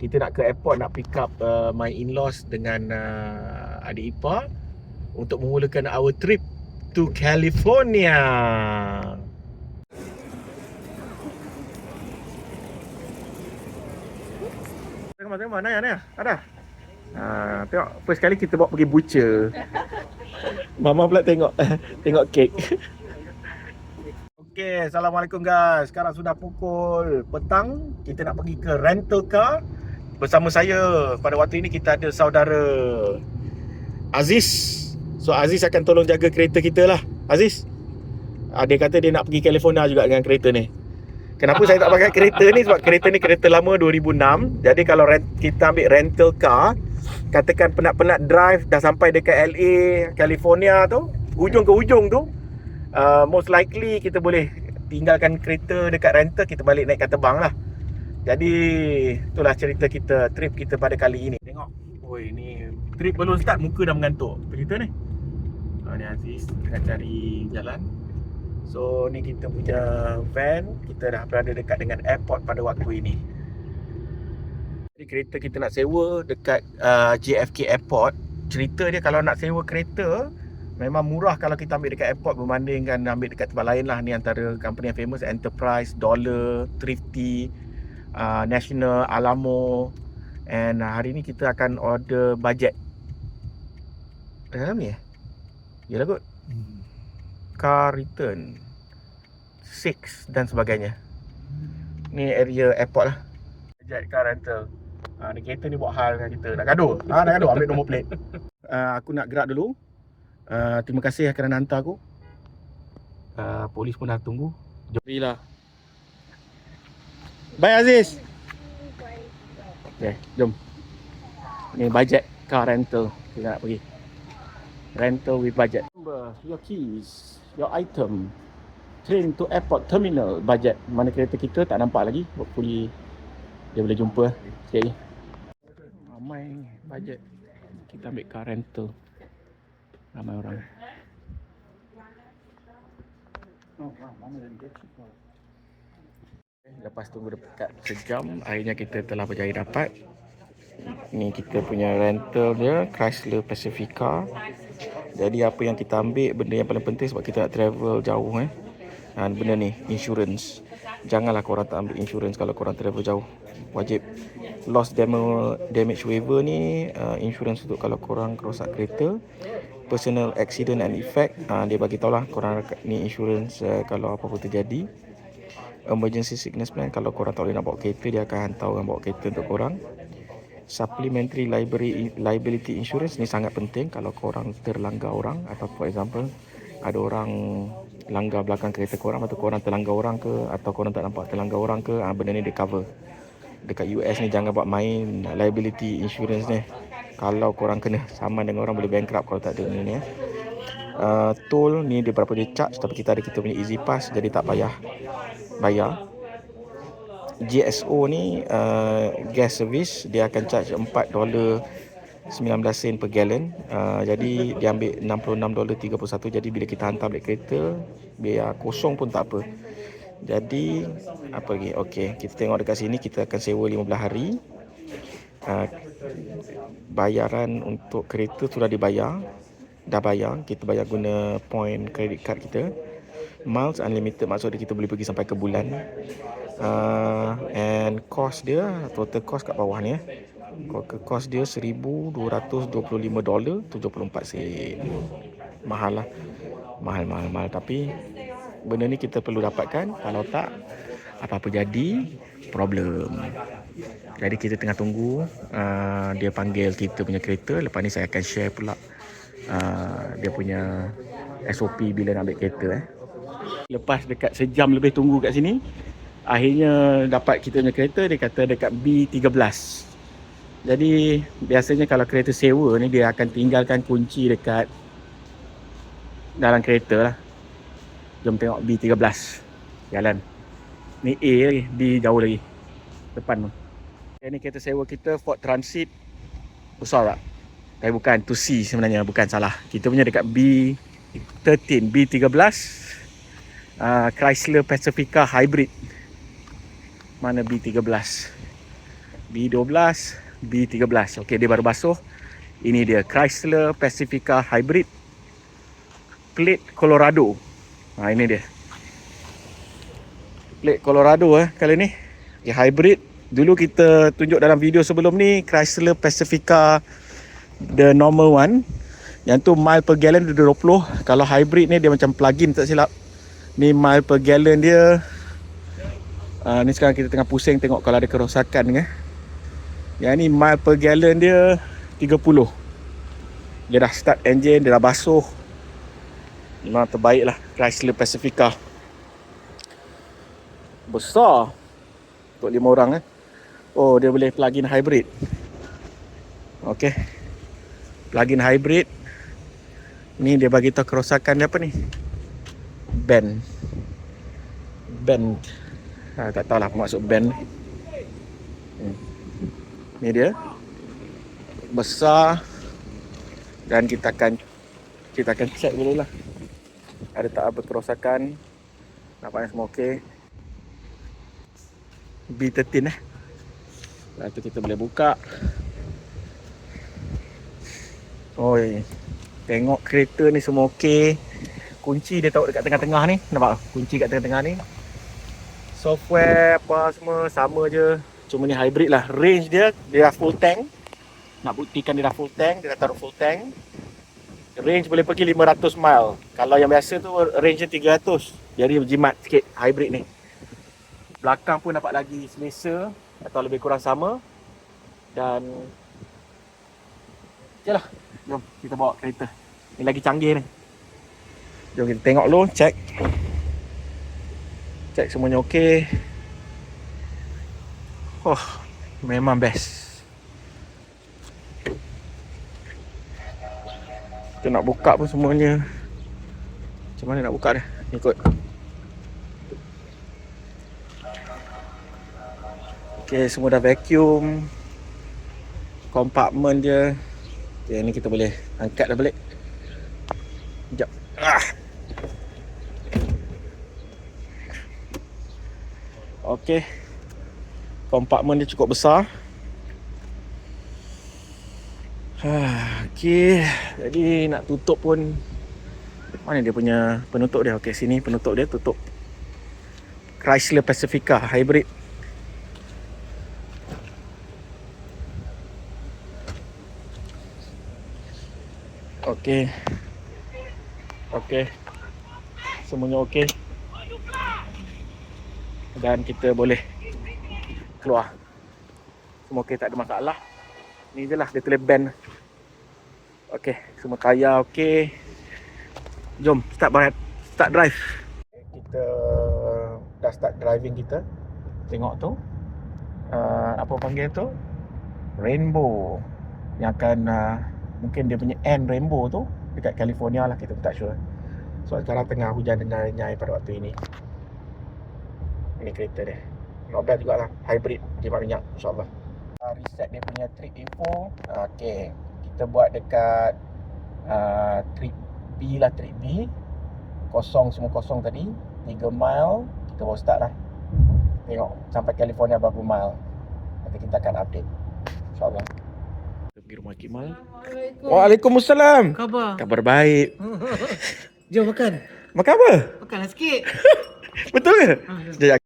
Kita nak ke airport nak pick up uh, my in-laws dengan uh, adik ipar untuk memulakan our trip to California. Tengok tengok mana ya Ada. Ha, tengok first kali kita bawa pergi butcher. Mama pula tengok tengok kek. Okey, Assalamualaikum guys. Sekarang sudah pukul petang. Kita nak pergi ke rental car. Bersama saya pada waktu ini kita ada saudara Aziz. So Aziz akan tolong jaga kereta kita lah. Aziz. Ah, dia kata dia nak pergi California juga dengan kereta ni. Kenapa saya tak pakai kereta ni? Sebab kereta ni kereta lama 2006. Jadi kalau rent, kita ambil rental car, katakan penat-penat drive dah sampai dekat LA, California tu, hujung ke hujung tu, uh, most likely kita boleh tinggalkan kereta dekat rental, kita balik naik kat tebang lah. Jadi itulah cerita kita, trip kita pada kali ini. Tengok, oi ni trip belum start muka dah mengantuk. Apa cerita ni? Ha, ni Aziz tengah cari jalan. So ni kita punya van Kita dah berada dekat dengan airport pada waktu ini Jadi kereta kita nak sewa dekat uh, JFK Airport Cerita dia kalau nak sewa kereta Memang murah kalau kita ambil dekat airport Berbandingkan ambil dekat tempat lain lah Ni antara company yang famous Enterprise, Dollar, Thrifty uh, National, Alamo And uh, hari ni kita akan order budget Dalam ni eh? Yalah kot. Car return 6 dan sebagainya. Ni area airport lah. Jet car rental. Ha, ni kereta ni buat hal dengan kita. Nak gaduh? Ha, nak gaduh ambil nombor plate. Uh, aku nak gerak dulu. Uh, terima kasih kerana hantar aku. Uh, polis pun dah tunggu. Jom. Lah bye Aziz okay, jom ni budget car rental kita nak pergi rental with budget Remember your keys, your item, train to airport terminal, budget. Mana kereta kita tak nampak lagi. Hopefully dia boleh jumpa sikit lagi. Ramai budget. Kita ambil car rental. Ramai orang. Lepas tunggu dekat sejam, akhirnya kita telah berjaya dapat. Ni kita punya rental dia, Chrysler Pacifica. Jadi apa yang kita ambil benda yang paling penting sebab kita nak travel jauh eh. Ha, benda ni insurance. Janganlah korang tak ambil insurance kalau korang travel jauh. Wajib loss damage waiver ni uh, insurance untuk kalau korang rosak kereta. Personal accident and effect ha, dia bagi tahu lah korang ni insurance uh, kalau apa-apa terjadi. Emergency sickness plan kalau korang tak boleh nak bawa kereta dia akan hantar orang bawa kereta untuk korang. Supplementary liability liability insurance ni sangat penting kalau korang terlanggar orang. Atau for example ada orang langgar belakang kereta korang atau korang terlanggar orang ke atau korang tak nampak terlanggar orang ke ah benda ni dia cover. Dekat US ni jangan buat main liability insurance ni. Kalau korang kena saman dengan orang boleh bankrupt kalau tak ada ni ni ya. Uh, toll ni dia berapa dia charge tapi kita ada kita punya easy pass jadi tak payah bayar GSO ni uh, gas service dia akan charge 4 dolar 19 sen per gallon. Uh, jadi dia ambil 66 dolar 31 jadi bila kita hantar balik kereta biar kosong pun tak apa. Jadi apa lagi? Okey, kita tengok dekat sini kita akan sewa 15 hari. Uh, bayaran untuk kereta sudah dibayar. Dah bayar, kita bayar guna point credit card kita. Miles unlimited maksudnya kita boleh pergi sampai ke bulan. Uh, and cost dia total cost kat bawah ni eh. Cost dia 1225 dolar 74 sen. Mahal lah. Mahal mahal mahal. Tapi benda ni kita perlu dapatkan kalau tak apa-apa jadi problem. Jadi kita tengah tunggu uh, dia panggil kita punya kereta lepas ni saya akan share pula uh, dia punya SOP bila nak ambil kereta eh. Lepas dekat sejam lebih tunggu kat sini akhirnya dapat kita punya kereta dia kata dekat B13 jadi biasanya kalau kereta sewa ni dia akan tinggalkan kunci dekat dalam kereta lah. Jom tengok B13 jalan. Ni A lagi B jauh lagi. Depan tu. Ini kereta sewa kita Ford Transit. Besar tak? Tapi bukan tu C sebenarnya bukan salah kita punya dekat B13 B13 uh, Chrysler Pacifica Hybrid mana B13 B12, B13. Okey, dia baru basuh. Ini dia Chrysler Pacifica Hybrid plate Colorado. Ha ini dia. Plate Colorado eh kali ni. Okay, hybrid. Dulu kita tunjuk dalam video sebelum ni Chrysler Pacifica the normal one. Yang tu mile per gallon dia 20. Kalau hybrid ni dia macam plug-in tak silap. Ni mile per gallon dia uh, ni sekarang kita tengah pusing tengok kalau ada kerosakan ke. Yang ni mile per gallon dia 30. Dia dah start engine, dia dah basuh. Memang terbaik lah Chrysler Pacifica. Besar. Untuk lima orang eh. Oh, dia boleh plug-in hybrid. Okay. Plug-in hybrid. Ni dia bagi tahu kerosakan dia apa ni? Bend. Bend. Ha, tak tahulah apa maksud bend. Hmm. Ni dia. Besar. Dan kita akan kita akan check dulu lah. Ada tak apa kerosakan. Nampaknya semua okey. B13 eh. Lepas tu kita boleh buka. Oi. Tengok kereta ni semua okey. Kunci dia taruh dekat tengah-tengah ni. Nampak? Kunci kat tengah-tengah ni. Software apa semua sama je. Cuma ni hybrid lah. Range dia dia dah full tank. Nak buktikan dia dah full tank, dia dah taruh full tank. Range boleh pergi 500 mile. Kalau yang biasa tu range dia 300. Jadi berjimat sikit hybrid ni. Belakang pun dapat lagi selesa atau lebih kurang sama. Dan Yalah, jom kita bawa kereta. Ni lagi canggih ni. Jom kita tengok dulu, check. Check semuanya okey. Oh, memang best. Kita nak buka pun semuanya. Macam mana nak buka dia? Ikut. Okay, semua dah vacuum. Kompartmen dia. Okay, ni kita boleh angkat dah balik. Sekejap. Ah. Okay. Kompartmen dia cukup besar. Ah, okay. Jadi nak tutup pun mana dia punya penutup dia? Okey, sini penutup dia tutup. Chrysler Pacifica hybrid. Okey. Okey. Semuanya okey. Dan kita boleh keluar. Semua okey, tak ada masalah. Ni je lah dia tulis band. Okey, semua tayar okey. Jom start berat. Start drive. Kita dah start driving kita. Tengok tu. Uh, apa panggil tu? Rainbow. Yang akan uh, mungkin dia punya end rainbow tu dekat California lah kita pun tak sure. So sekarang tengah hujan dengan nyai pada waktu ini. Ini kereta dia. Not bad jugalah. Hybrid jimat minyak insyaAllah. Uh, reset dia punya trip info. Okay. Kita buat dekat uh, trip B lah trip B. Kosong semua kosong tadi. 3 mile. Kita baru start lah. Tengok sampai California berapa mile. Nanti kita akan update. InsyaAllah. Pergi rumah Kimal. Waalaikumsalam. Khabar? Kabar baik. Jom makan. Makan apa? Makanlah sikit. Betul ke? Ah. Sekejap.